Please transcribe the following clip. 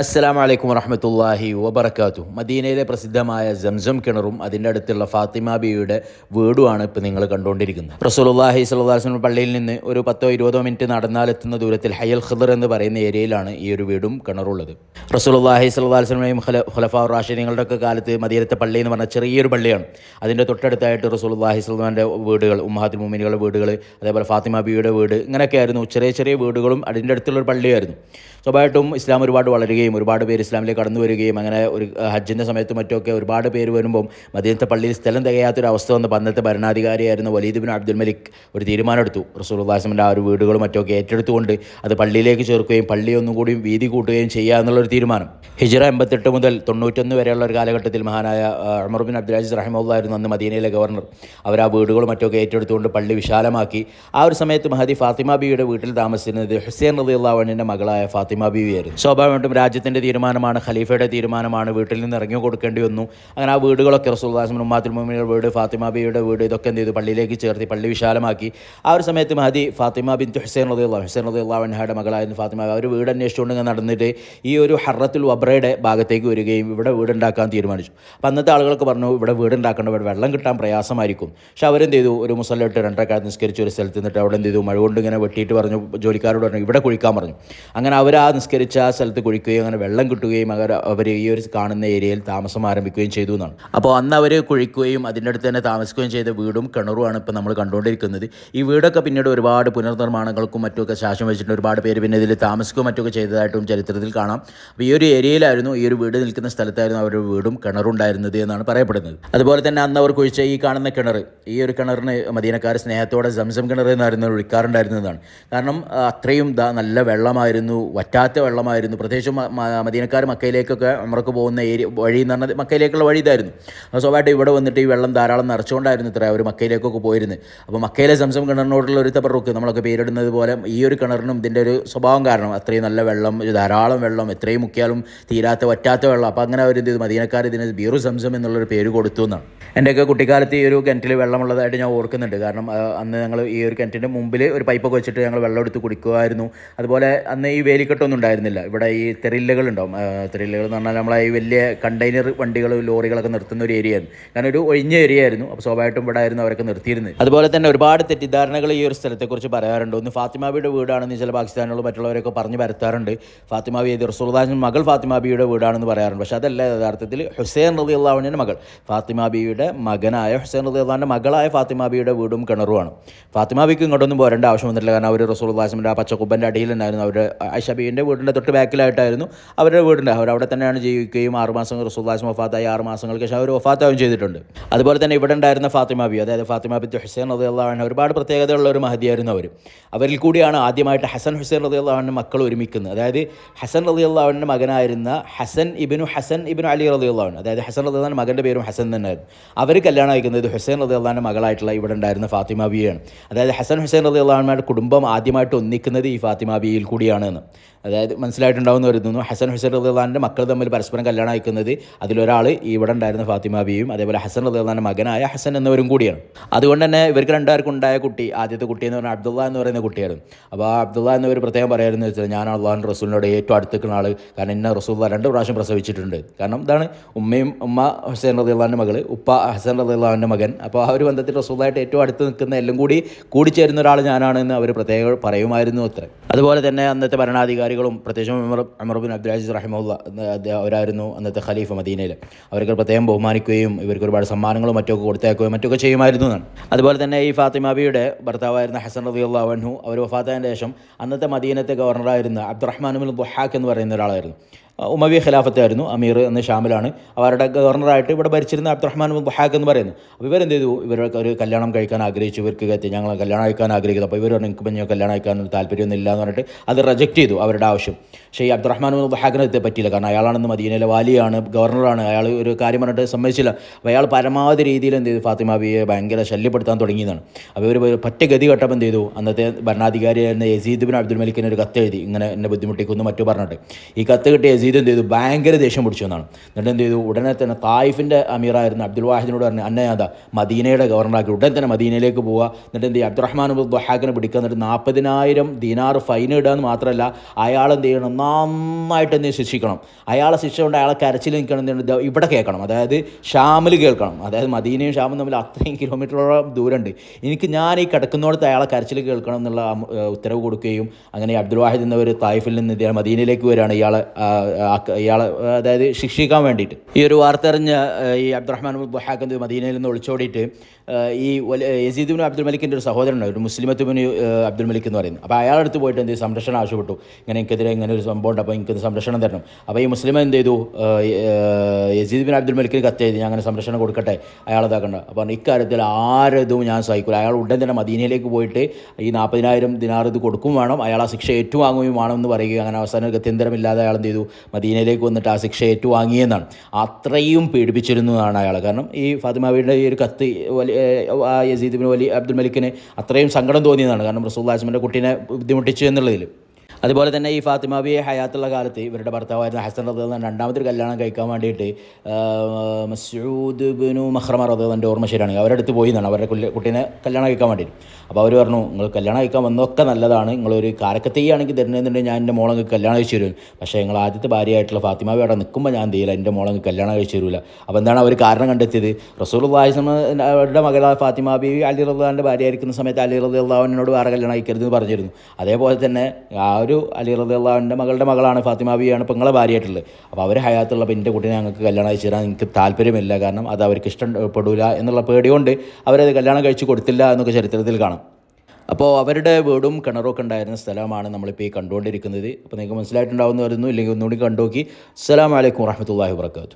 അസ്സലാം വലൈക്കും വറഹമത്തല്ലാഹി വബർക്കാത്തു മദീനയിലെ പ്രസിദ്ധമായ ജംസം കിണറും അതിന്റെ അടുത്തുള്ള ഫാത്തിമ ബിയുടെ വീടുമാണ് ഇപ്പോൾ നിങ്ങൾ കണ്ടുകൊണ്ടിരിക്കുന്നത്. റസൂലുള്ളാഹി സ്വല്ലല്ലാഹു പള്ളിയിൽ നിന്ന് ഒരു പത്തോ ഇരുപതോ മിനിറ്റ് നടന്നാലെത്തുന്ന ദൂരത്തിൽ ഹയൽ ഖദർ എന്ന് പറയുന്ന ഏരിയയിലാണ് ഈ ഒരു വീടും കിണറുള്ളത്. സ്വല്ലല്ലാഹു അലൈഹി വസല്ലമയും ഖുലഫാ റാഷിദീങ്ങളുടെ ഒക്കെ കാലത്ത് മദീനത്തെ പള്ളി എന്ന് പറഞ്ഞ ചെറിയൊരു പള്ളിയാണ്. അതിന്റെ തൊട്ടടുത്തായിട്ട് റസൂലുള്ളാഹി സ്വലാന്റെ വീടുകൾ ഉമ്മഹാത്തിൽ മുമിനികളുടെ വീടുകൾ അതേപോലെ ഫാത്തിമ ബിയുടെ വീട് ഇങ്ങനെയൊക്കെ ആയിരുന്നു. ചെറിയ ചെറിയ വീടുകളും അതിന്റെ അടുത്തുള്ളൊരു പള്ളിയായിരുന്നു. സ്വാഭാവികമായിട്ടും ഇസ്ലാം ഒരുപാട് വളരുകയും ഒരുപാട് പേര് ഇസ്ലാമിലേക്ക് കടന്നു വരികയും അങ്ങനെ ഒരു ഹജ്ജിന്റെ സമയത്തും മറ്റുമൊക്കെ ഒരുപാട് പേര് വരുമ്പം മദീനത്തെ പള്ളിയിൽ സ്ഥലം തികയാത്തൊരു അവസ്ഥ വന്ന് അന്നത്തെ ഭരണാധികാരിയായിരുന്ന വലീദ് ബിൻ അബ്ദുൽ മലിക് ഒരു തീരുമാനമെടുത്തു. റസൂൽദാസിന്റെ ആ ഒരു വീടുകളും മറ്റുമൊക്കെ ഏറ്റെടുത്തുകൊണ്ട് അത് പള്ളിയിലേക്ക് ചേർക്കുകയും പള്ളി ഒന്നും കൂടി വീതി കൂട്ടുകയും ചെയ്യുക എന്നുള്ളൊരു തീരുമാനം. ഹിജറ എൺപത്തെട്ട് മുതൽ തൊണ്ണൂറ്റൊന്ന് വരെയുള്ള ഒരു കാലഘട്ടത്തിൽ മഹാനായ ഉമർ ബിൻ അബ്ദുൽ അസീസ് റഹിമുള്ളായിരുന്നു അന്ന് മദീനയിലെ ഗവർണർ. അവർ ആ വീടുകളും മറ്റൊക്കെ ഏറ്റെടുത്തുകൊണ്ട് പള്ളി വിശാലമാക്കി. ആ ഒരു സമയത്ത് മഹദി ഫാത്തിമ ബിയുടെ വീട്ടിൽ താമസിച്ചിരുന്നത് ഹുസൈൻ റദിയുള്ള മകളായ ഫാത്തിമ ബിവിയായിരുന്നു. സ്വാഭാവികമായിട്ടും രാജ്യത്തിന്റെ തീരുമാനമാണ് ഖലീഫയുടെ തീരുമാനമാണ് വീട്ടിൽ നിന്ന് ഇറങ്ങി കൊടുക്കേണ്ടി വന്നു. അങ്ങനെ ആ വീടുകളൊക്കെ റസൂൽദാസിൻ ഉമ്മാത്തുൽ മുമിനിയുടെ വീട് ഫാത്തിമ ബിയുടെ വീട് ഇതൊക്കെ എന്ത് ചെയ്തു? പള്ളിയിലേക്ക് ചേർത്തി പള്ളി വിശാലമാക്കി. ആ ഒരു സമയത്ത് മഹദി ഫാത്തിമ ബിൻ ഹുസൈൻ റദിയുള്ള ഹുസൈൻ റദിയുള്ളവൻഹയുടെ മകളായിരുന്നു ഫാത്തിമ. അവർ വീട് അന്വേഷിച്ചുകൊണ്ട് നടന്നിട്ട് ഈ ഒരു ഹറത്തുൽ വബ്രയുടെ ഭാഗത്തേക്ക് വരികയും ഇവിടെ വീടുണ്ടാക്കാൻ തീരുമാനിച്ചു. അപ്പം അന്നത്തെ ആളുകൾക്ക് പറഞ്ഞു ഇവിടെ വീടുണ്ടാക്കേണ്ട ഇവിടെ വെള്ളം കിട്ടാൻ പ്രയാസമായിരിക്കും. പക്ഷെ അവരെന്ത് ചെയ്തു? ഒരു മുസലിട്ട് രണ്ടരക്കാലത്ത് നിസ്കരിച്ച് ഒരു സ്ഥലത്ത് നിന്നിട്ട് അവിടെ എന്ത് ചെയ്തു? മഴ കൊണ്ട് ഇങ്ങനെ വെട്ടിയിട്ട് പറഞ്ഞു ജോലിക്കാരോട് പറഞ്ഞു ഇവിടെ കുഴിക്കാൻ പറഞ്ഞു. അങ്ങനെ അവർ ആ നിസ്കരിച്ച ആ സ്ഥലത്ത് കുഴിക്കുകയും അങ്ങനെ വെള്ളം കിട്ടുകയും അവർ അവർ ഈ ഒരു കാണുന്ന ഏരിയയിൽ താമസം ആരംഭിക്കുകയും ചെയ്തു എന്നാണ്. അപ്പോൾ അന്ന് അവർ കുഴിക്കുകയും അതിന്റെ അടുത്ത് തന്നെ താമസിക്കുകയും ചെയ്ത വീടും കിണറുമാണ് ഇപ്പോൾ നമ്മൾ കണ്ടുകൊണ്ടിരിക്കുന്നത്. ഈ വീടൊക്കെ പിന്നീട് ഒരുപാട് പുനർനിർമ്മാണങ്ങൾക്കും മറ്റുമൊക്കെ ശാസം വെച്ചിട്ട് ഒരുപാട് പേര് പിന്നെ ഇതിൽ താമസിക്കുകയും മറ്റൊക്കെ ചെയ്തതായിട്ടും ചരിത്രത്തിൽ കാണാം. അപ്പോൾ ഈ ഒരു ഏരിയയിലായിരുന്നു ഈ ഒരു വീട് നിൽക്കുന്ന സ്ഥലത്തായിരുന്നു അവരുടെ വീടും കിണറും ഉണ്ടായിരുന്നത് എന്നാണ് പറയപ്പെടുന്നത്. അതുപോലെ തന്നെ അന്ന് അവർ കുഴിച്ച ഈ കാണുന്ന കിണർ ഈ ഒരു കിണറിന് മദീനക്കാർ സ്നേഹത്തോടെ സംസം കിണർ എന്നായിരുന്നു വിളിക്കാറുണ്ടായിരുന്നതാണ് കാരണം അത്രയും നല്ല വെള്ളമായിരുന്നു വറ്റാത്ത വെള്ളമായിരുന്നു പ്രത്യേകിച്ചും മദീനക്കാർ മക്കയിലേക്കൊക്കെ അമ്രക്ക് പോകുന്ന ഏരിയ വഴി എന്ന് പറഞ്ഞാൽ മക്കയിലേക്കുള്ള വഴി ഇതായിരുന്നു. സ്വാഭാവികമായിട്ട് ഇവിടെ വന്നിട്ട് ഈ വെള്ളം ധാരാളം നിറച്ചുകൊണ്ടായിരുന്നു ഇത്ര അവർ മക്കയിലേക്കൊക്കെ പോയിരുന്നത് അപ്പോൾ മക്കയിലെ സംസം കിണറിനോടുള്ള ഒരു തബറുക്ക് നമ്മളൊക്കെ പേരിടുന്നത് പോലെ ഈ ഒരു കിണറിനും ഇതിന്റെ ഒരു സ്വഭാവം കാരണം അത്രയും നല്ല വെള്ളം ധാരാളം വെള്ളം എത്രയും മുക്കിയാലും തീരാത്ത വറ്റാത്ത വെള്ളം. അപ്പോൾ അങ്ങനെ അവർ ചെയ്തു? മദീനക്കാർ ഇതിന് ബീറു സംസം എന്നുള്ളൊരു പേര് കൊടുത്തു എന്നാണ്. എന്റെയൊക്കെ കുട്ടിക്കാലത്ത് ഈ ഒരു കിണറ്റിൽ വെള്ളമുള്ളതായിട്ട് ഞാൻ ഓർക്കുന്നുണ്ട്. കാരണം അന്ന് ഞങ്ങൾ ഈ ഒരു കിണറ്റിന്റെ മുമ്പിൽ ഒരു പൈപ്പൊക്കെ വെച്ചിട്ട് ഞങ്ങൾ വെള്ളം എടുത്ത് കുടിക്കുമായിരുന്നു അതുപോലെ അന്ന് ഈ വേലിക്കെട്ടൊന്നും ഉണ്ടായിരുന്നില്ല. ഇവിടെ ഈ തെറില്ലകൾ ഉണ്ടാവും തെറില്ലകൾ എന്ന് പറഞ്ഞാൽ നമ്മളെ ഈ വലിയ കണ്ടെയ്നർ വണ്ടികൾ ലോറികളൊക്കെ നിർത്തുന്ന ഒരു ഏരിയ ആയിരുന്നു കാരണം ഒരു ഒഴിഞ്ഞ ഏരിയ ആയിരുന്നു. അപ്പോൾ സ്വാഭാവികമായിട്ടും ഇവിടെ ആയിരുന്നു അവരൊക്കെ നിർത്തിയിരുന്നത്. അതുപോലെ തന്നെ ഒരുപാട് തെറ്റിദ്ധാരണകൾ ഈ ഒരു സ്ഥലത്തെക്കുറിച്ച് പറയാറുണ്ട്. ഒന്ന് ഫാത്തിമാബിയുടെ വീടാണെന്ന് ചില പാകിസ്ഥാനുള്ള മറ്റുള്ളവരൊക്കെ പറഞ്ഞ് പരത്താറുണ്ട്. ഫാത്തിമാബി ഏത് റസൂൽദാൻ മകൾ ഫാത്തിമാബിയുടെ വീടാണെന്ന് പറയാറുണ്ട്. പക്ഷേ അതല്ല യഥാർത്ഥത്തിൽ ഹുസൈൻ റബി അള്ളാഹുവിന്റെ മകൾ ഫാത്തിമാബിയുടെ മകനായ ഹുസൈൻ റബി മകളായ മകളായ ഫാത്തിമാബിയുടെ വീടും കിണറുമാണ്. ഫാത്തിമാബിക്ക് ഇങ്ങോട്ടൊന്നും പോരേണ്ട ആവശ്യം വന്നിട്ടില്ല കാരണം അവർ റസൂൽദാസിന്റെ ആ പച്ചക്കുബന്റെ അടിയിലുണ്ടായിരുന്നു. അവർ ഐഷബീന്റെ വീടിന്റെ തൊട്ട് ബാക്കിലായിട്ടായിരുന്നു അവരുടെ വീടുണ്ട് അവർ അവിടെ തന്നെയാണ് ജീവിക്കുകയും ആറ് ആറുമാസം വാസിം വഫാത്തായി ആറ് മാസങ്ങൾക്ക് ശേഷം അവർ വഫാത്താവുകയും ചെയ്തിട്ടുണ്ട്. അതുപോലെ തന്നെ ഇവിടെ ഉണ്ടായിരുന്ന ഫാത്തിമ ഫാത്തിമാബി അതായത് ഫാത്തിമ ഫാത്തിമാബി ഹുസൈൻ അള്ളാഹുവിന് ഒരുപാട് പ്രത്യേകതയുള്ള ഒരു മഹതിയായിരുന്നു അവർ അവരിൽ കൂടിയാണ് ആദ്യമായിട്ട് ഹസൻ ഹുസൈൻ റബി അള്ളാഹുവിന്റെ മക്കൾ ഒരുമിക്കുന്നത്. അതായത് ഹസൻ റബി അള്ളാഹുവിന്റെ മകനായിരുന്ന ഹസൻ ഇബിനു ഹസൻ ഇബിനു അലി റബി അള്ളാഹുൻ അതായത് ഹസൻ റബി അള്ളാഹുന്റെ മകന്റെ പേരും ഹസൻ തന്നെയായിരുന്നു. അവർ കല്യാണം അയക്കുന്നത് ഹുസൈൻ റതി അള്ളാന്റെ മകളായിട്ടുള്ള ഇവിടെ ഉണ്ടായിരുന്ന ഫാത്തിമ ബിയാണ്. അതായത് ഹസൻ ഹുസൈൻ റതി അള്ളാഹുമാരുടെ കുടുംബം ആദ്യമായിട്ട് ഒന്നിക്കുന്നത് ഈ ഫാത്തിമ ബിയിൽ കൂടിയാണ് എന്ന് അതായത് മനസ്സിലായിട്ടുണ്ടാവുമെന്ന് കരുതുന്നു ഹസൻ ഹുസൈൻ റതി അള്ളാന്റെ മക്കൾ തമ്മിൽ പരസ്പരം കല്യാണം അയക്കുന്നത് അതിലൊരാൾ ഇവിടെ ഉണ്ടായിരുന്ന ഫാത്തിമ ബിയും അതേപോലെ ഹസൻ റതി അള്ളാന്റെ മകനായ ഹസൻ എന്നിവരും കൂടിയാണ്. അതുകൊണ്ട് തന്നെ ഇവർക്ക് രണ്ടുപേർക്കും ഉണ്ടായ കുട്ടി ആദ്യത്തെ കുട്ടി എന്ന് പറഞ്ഞാൽ അബ്ദുള്ള എന്ന് പറയുന്ന കുട്ടിയായിരുന്നു അപ്പോൾ ആ അബ്ദുള്ള എന്നവർ പ്രത്യേകം പറയായിരുന്നു വെച്ചാൽ ഞാൻ അള്ളാഹുൻ റസൂലിനോട് ഏറ്റവും അടുത്തേക്കുന്ന ആൾ കാരണം എന്നെ റസൂൽ രണ്ട് പ്രാവശ്യം പ്രസവിച്ചിട്ടുണ്ട്. കാരണം ഇതാണ് ഉമ്മയും ഉമ്മ ഹുസൈൻ റതി അള്ളാന്റെ മകൾ ഉപ്പ ഹസൻ റദിയുള്ളാന്റെ മകൻ. അപ്പോൾ ആ ഒരു ബന്ധത്തിൽ റസൂലായിട്ട് ഏറ്റവും അടുത്ത് നിൽക്കുന്ന എല്ലാം കൂടി കൂടിച്ചേരുന്ന ഒരാൾ ഞാനാണെന്ന് അവർ പ്രത്യേകം പറയുമായിരുന്നു അത്ര. അതുപോലെ തന്നെ അന്നത്തെ ഭരണാധികാരികളും പ്രത്യേകിച്ചും ഉമർ അമർബിൻ അബ്ദുലാജിസ് റഹിമുള്ള അവരായിരുന്നു അന്നത്തെ ഖലീഫ് മദീനയിൽ അവർക്ക് പ്രത്യേകം ബഹുമാനിക്കുകയും ഇവർക്ക് ഒരുപാട് സമ്മാനങ്ങളും മറ്റൊക്കെ കൊടുത്തേക്കുകയും മറ്റൊക്കെ ചെയ്യുമായിരുന്നു എന്നാണ്. അതുപോലെ തന്നെ ഈ ഫാത്തിമാബിയുടെ ഭർത്താവായിരുന്ന ഹസൻ റബിയുള്ള അവൻഹു അവർ വഫാത്തതിന് ശേഷം അന്നത്തെ മദീനത്തെ ഗവർണറായിരുന്ന അബ്ദുറഹ്മാൻ ബുഹാഖ് എന്ന് പറയുന്ന ഒരാളായിരുന്നു. ഉമവി ഖിലാഫത്തായിരുന്നു അമീർ എന്ന ഷാമിലാണ്. അവരുടെ ഗവർണറായിട്ട് ഇവിടെ ഭരിച്ചിരുന്ന അബ്ദുറഹ്മാൻ ബുഹാഖ് എന്ന് പറയുന്നത്. അപ്പോൾ ഇവരെന്ത് ചെയ്തു? ഇവർക്ക് ഒരു കല്യാണം കഴിക്കാൻ ആഗ്രഹിച്ചു. ഇവർക്ക് കത്തി ഞങ്ങൾ കല്യാണം കഴിക്കാൻ ആഗ്രഹിക്കുന്നു. അപ്പോൾ ഇവർ എനിക്ക് പിന്നെ കല്യാണം കഴിക്കാനൊന്നും താല്പര്യമൊന്നും ഇല്ല എന്ന് പറഞ്ഞിട്ട് അത് റിജക്റ്റ് ചെയ്തു അവരുടെ ആവശ്യം. പക്ഷേ ഈ അബ്ദുറഹ്മാൻ ബുഹാഖിനെ ഇത് പറ്റിയില്ല. കാരണം അയാളാണെന്ന് മദീനയിലെ വാലിയാണ് ഗവർണറാണ് അയാൾ ഒരു കാര്യം പറഞ്ഞിട്ട് സമ്മതിച്ചില്ല. അപ്പോൾ അയാൾ പരമാവധി രീതിയിൽ എന്ത് ചെയ്തു? ഫാത്തിമ ബിയെ ഭയങ്കര ശല്യപ്പെടുത്താൻ തുടങ്ങിയതാണ്. അപ്പോൾ ഇവർ പറ്റ ഗതി കെട്ടപ്പം എന്ത് ചെയ്തു? അന്നത്തെ ഭരണാധികാരിയായിരുന്ന യസീദ് ബിൻ അബ്ദുൽ മലിക്കിന് ഒരു കത്ത് എഴുതി. ഇങ്ങനെ എന്നെ ബുദ്ധിമുട്ടിക്കുന്നു മറ്റു പറഞ്ഞിട്ട്. ഈ കത്ത് കിട്ടിയ യസീദ് യസീദ് എന്ത് ചെയ്തു? ഭയങ്കര ദേഷ്യം പിടിച്ചു എന്നാണ്. എന്നിട്ട് എന്ത് ചെയ്തു? ഉടനെ തന്നെ തായിഫിന്റെ അമീറായിരുന്ന അബ്ദുൽ വാഹിദിനോട് പറഞ്ഞു അന്നയാദ മദീനയുടെ ഗവർണറാക്കി ഉടൻ തന്നെ മദീനയിലേക്ക് പോവുക. എന്നിട്ട് എന്ത് ചെയ്യും? അബ്ദുറഹ്മാൻ ദുഹാഖിനെ പിടിക്കുക. എന്നിട്ട് നാൽപ്പതിനായിരം ദിനാർ ഫൈൻ ഇടുക എന്ന് മാത്രമല്ല അയാൾ എന്ത് ചെയ്യണം? നന്നായിട്ട് എന്ത് ശിക്ഷിക്കണം. അയാളെ ശിക്ഷ കൊണ്ട് അയാളെ കരച്ചിൽ നിൽക്കണം എന്ത്? ഇവിടെ കേൾക്കണം. അതായത് ഷാമിൽ കേൾക്കണം. അതായത് മദീനയും ഷാമും തമ്മിൽ അത്രയും കിലോമീറ്ററോളം ദൂരമുണ്ട്. എനിക്ക് ഞാൻ ഈ കിടക്കുന്നിടത്ത് അയാളെ കരച്ചിൽ കേൾക്കണം എന്നുള്ള ഉത്തരവ് കൊടുക്കുകയും അങ്ങനെ അബ്ദുൽ വാഹിദ് എന്നവർ തായിഫിൽ നിന്ന് മദീനയിലേക്ക് വരികയാണ് ഇയാളെ ഇയാളെ അതായത് ശിക്ഷിക്കാൻ വേണ്ടിയിട്ട്. ഈ ഒരു വാർത്ത അറിഞ്ഞ ഈ അബ്ദുറഹ്മാൻ ബുഹാഖ് മദീനയിൽ നിന്ന് ഒളിച്ചോടിയിട്ട് ഈ യസീദുബിൻ അബ്ദുൽ മലിക്കിന്റെ ഒരു സഹോദരനുണ്ട്. ഒരു മുസ്ലിമത്തുബിന് അബ്ദുൽ മലിക് എന്ന് പറയുന്നത്. അപ്പോൾ അയാളുടെ അടുത്ത് പോയിട്ട് എന്ത് സംരക്ഷണം ആവശ്യപ്പെട്ടു. ഇങ്ങനെ എനിക്കെതിരെ ഇങ്ങനെ ഒരു സംഭവം ഉണ്ട്. അപ്പോൾ എനിക്കത് സംരക്ഷണം തരണം. അപ്പോൾ ഈ മുസ്ലിം എന്ത് ചെയ്തു? ആ, ആ, യസീദ് ബിൻ അബ്ദുൽ മലിക്കിന് കത്ത് ചെയ്ത് ഞാൻ അങ്ങനെ സംരക്ഷണം കൊടുക്കട്ടെ. അയാൾ ഇതാക്കണ്ട. അപ്പോൾ ഇക്കാര്യത്തിൽ ആരതും ഞാൻ സഹിക്കില്ല അയാൾ ഉടൻ തന്നെ മദീനയിലേക്ക് പോയിട്ട് ഈ നാൽപ്പതിനായിരം ദിനാർ ഇത് കൊടുക്കും വേണം. അയാൾ ആ ശിക്ഷ ഏറ്റുവാങ്ങുകയും വേണം എന്ന് പറയുകയും അങ്ങനെ അവസാനം ഗത്യന്തരമില്ലാതെ അയാൾ എന്ത് ചെയ്തു? മദീനയിലേക്ക് വന്നിട്ട് ആ ശിക്ഷ ഏറ്റുവാങ്ങിയെന്നാണ്. അത്രയും പീഡിപ്പിച്ചിരുന്നതാണ് അയാൾ. കാരണം ഈ ഫാത്തിമാവിയുടെ ഈ ഒരു കത്ത് വലിയ യസീദിബിന് വലിയ അബ്ദുൽ മലിക്കിന് അത്രയും സങ്കടം തോന്നിയതാണ്. കാരണം റസൂൽ ആസ്മിന്റെ കുട്ടീനെ ബുദ്ധിമുട്ടിച്ചു എന്നുള്ളതിൽ അതുപോലെ തന്നെ ഈ ഫാത്തിമാബിയെ ഹയാത്തുള്ള കാലത്ത് ഇവരുടെ ഭർത്താവായിരുന്ന ഹസൻ റദ്ദാൻ രണ്ടാമത്തൊരു കല്യാണം കഴിക്കാൻ വേണ്ടിയിട്ട് മസൂദ് ബിനു മഹ്റമ റദ്ദാന്റെ ഓർമ്മ ശരിയാണ്. അവരുടെ അടുത്ത് പോയി എന്നാണ് അവരുടെ കുട്ടീനെ കല്യാണം കഴിക്കാൻ വേണ്ടിയിട്ട്. അപ്പോൾ അവർ പറഞ്ഞു നിങ്ങൾ കല്യാണം കഴിക്കാൻ വന്നതൊക്കെ നല്ലതാണ്. നിങ്ങളൊരു കാരക്കത്തെയ്യാണെങ്കിൽ തരുന്നതെന്നുണ്ടെങ്കിൽ ഞാൻ എന്റെ മോളങ്ങ് കല്യാണം കഴിച്ചു തരും പക്ഷേ നിങ്ങൾ ആദ്യത്തെ ഭാര്യയായിട്ടുള്ള ഫാത്തിമാബി അവിടെ നിൽക്കുമ്പോൾ ഞാൻ ചെയ്യില്ല എന്റെ മോളങ്ങ് കല്യാണം കഴിച്ചു തരില്ല അപ്പോൾ എന്താണ് അവർ കാരണം കണ്ടെത്തിയത്? റസൂൽ അവരുടെ മകളായ ഫാത്തിമ ബീവി അലി റദ്ദാന്റെ ഭാര്യയായിരിക്കുന്ന സമയത്ത് അലി റദ്ദാവിനോട് വേറെ കല്യാണം കഴിക്കരുത് എന്ന് പറഞ്ഞിരുന്നു. അതേപോലെ തന്നെ ആ ഒരു അലി റദ്ദി അള്ളാഹുവിന്റെ മകളുടെ മകളാണ് ഫാത്തിമ ബിയാണ് പെങ്ങളെ ഭാര്യയായിട്ടുള്ളത്. അപ്പോൾ അവർ ഹയാത്തുള്ള അപ്പോൾ എന്റെ കുട്ടീനെ ഞങ്ങൾക്ക് കല്യാണം അയച്ചു തരാൻ എനിക്ക് താല്പര്യമില്ല. കാരണം അത് അവർക്ക് ഇഷ്ടപ്പെടില്ല എന്നുള്ള പേടികൊണ്ട് അവരത് കല്യാണം കഴിച്ചു കൊടുത്തില്ല എന്നൊക്കെ ചരിത്രത്തിൽ കാണാം. അപ്പോൾ അവരുടെ വീടും കിണറൊക്കെ ഉണ്ടായിരുന്ന സ്ഥലമാണ് നമ്മളിപ്പോൾ ഈ കണ്ടുകൊണ്ടിരിക്കുന്നത്. അപ്പോൾ നിങ്ങൾക്ക് മനസ്സിലായിട്ടുണ്ടാവുന്ന വരുന്നു. ഇല്ലെങ്കിൽ ഒന്നുകൂടി കണ്ടുനോക്കി. അസ്സലാമലൈക്കും വറഹമത്തല്ലാഹി വർക്കാത്തു